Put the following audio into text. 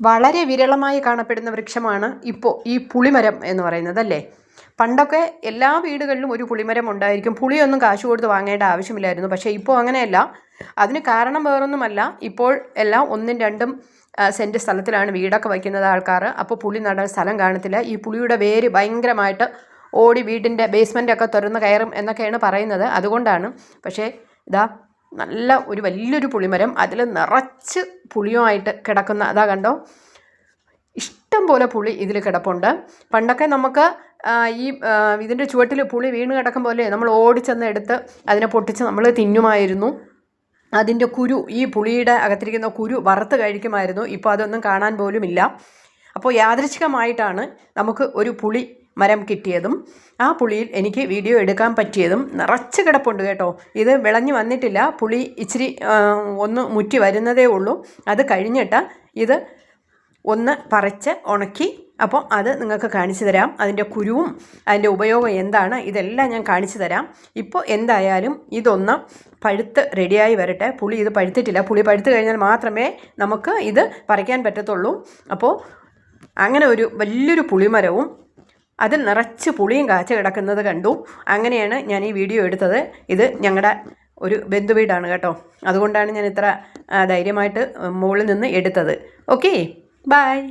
വളരെ വിരളമായി കാണപ്പെടുന്ന വൃക്ഷമാണ് ഇപ്പോൾ ഈ പുളിമരം എന്ന് പറയുന്നത് അല്ലേ? പണ്ടൊക്കെ എല്ലാ വീടുകളിലും ഒരു പുളിമരം ഉണ്ടായിരിക്കും. പുളിയൊന്നും കാശ് കൊടുത്ത് വാങ്ങേണ്ട ആവശ്യമില്ലായിരുന്നു. പക്ഷേ ഇപ്പോൾ അങ്ങനെയല്ല. അതിന് കാരണം വേറൊന്നുമല്ല. ഇപ്പോൾ എല്ലാം ഒന്നും രണ്ടും സെന്റ് സ്ഥലത്തിലാണ് വീടൊക്കെ വയ്ക്കുന്നത് ആൾക്കാർ. അപ്പോൾ പുളി നടാൻ സ്ഥലം കാണത്തില്ല. ഈ പുളിയുടെ വേര് ഭയങ്കരമായിട്ട് ഓടി വീടിന്റെ ബേസ്മെന്റൊക്കെ തുറന്ന് കയറും എന്നൊക്കെയാണ് പറയുന്നത്. അതുകൊണ്ടാണ്. പക്ഷേ ഇതാ നല്ല ഒരു വലിയൊരു പുളിമരം അതിൽ നിറച്ച് പുളിയുമായിട്ട് കിടക്കുന്ന അതാ കണ്ടോ? ഇഷ്ടം പോലെ പുളി ഇതിൽ കിടപ്പുണ്ട്. പണ്ടൊക്കെ നമുക്ക് ഈ ഇതിന്റെ ചുവട്ടിൽ പുളി വീണ് പോലെ നമ്മൾ ഓടിച്ചെന്ന് എടുത്ത് അതിനെ പൊട്ടിച്ച് നമ്മൾ തിന്നുമായിരുന്നു. അതിന്റെ കുരു ഈ പുളിയുടെ അകത്തിരിക്കുന്ന കുരു വറുത്ത് കഴിക്കുമായിരുന്നു. ഇപ്പോൾ അതൊന്നും കാണാൻ പോലുമില്ല. അപ്പോൾ യാദൃച്ഛികമായിട്ടാണ് നമുക്ക് ഒരു പുളി മരം കിട്ടിയതും ആ പുളിയിൽ എനിക്ക് വീഡിയോ എടുക്കാൻ പറ്റിയതും നിറച്ച് കിടപ്പുണ്ട് കേട്ടോ. ഇത് വിളഞ്ഞു വന്നിട്ടില്ല. പുളി ഇച്ചിരി ഒന്ന് മുറ്റി വരുന്നതേ ഉള്ളൂ. അത് കഴിഞ്ഞിട്ട് ഇത് ഒന്ന് പറിച്ച് ഉണക്കി അപ്പോൾ അത് നിങ്ങൾക്ക് കാണിച്ചു തരാം. അതിന്റെ കുരുവും അതിന്റെ ഉപയോഗം എന്താണ് ഇതെല്ലാം ഞാൻ കാണിച്ചു തരാം. ഇപ്പോൾ എന്തായാലും ഇതൊന്ന് പഴുത്ത് റെഡിയായി വരട്ടെ. പുളി ഇത് പഴുത്തിട്ടില്ല. പുളി പഴുത്ത് കഴിഞ്ഞാൽ മാത്രമേ നമുക്ക് ഇത് പറിക്കാൻ പറ്റത്തുള്ളൂ. അപ്പോൾ അങ്ങനെ ഒരു വലിയൊരു പുളിമരവും അതിൽ നിറച്ച് പുളിയും കാച്ച കിടക്കുന്നത് കണ്ടു. അങ്ങനെയാണ് ഞാൻ ഈ വീഡിയോ എടുത്തത്. ഇത് ഞങ്ങളുടെ ഒരു ബന്ധുവീടാണ് കേട്ടോ. അതുകൊണ്ടാണ് ഞാൻ ഇത്ര ധൈര്യമായിട്ട് മുകളിൽ നിന്ന് എടുത്തത്. Okay bye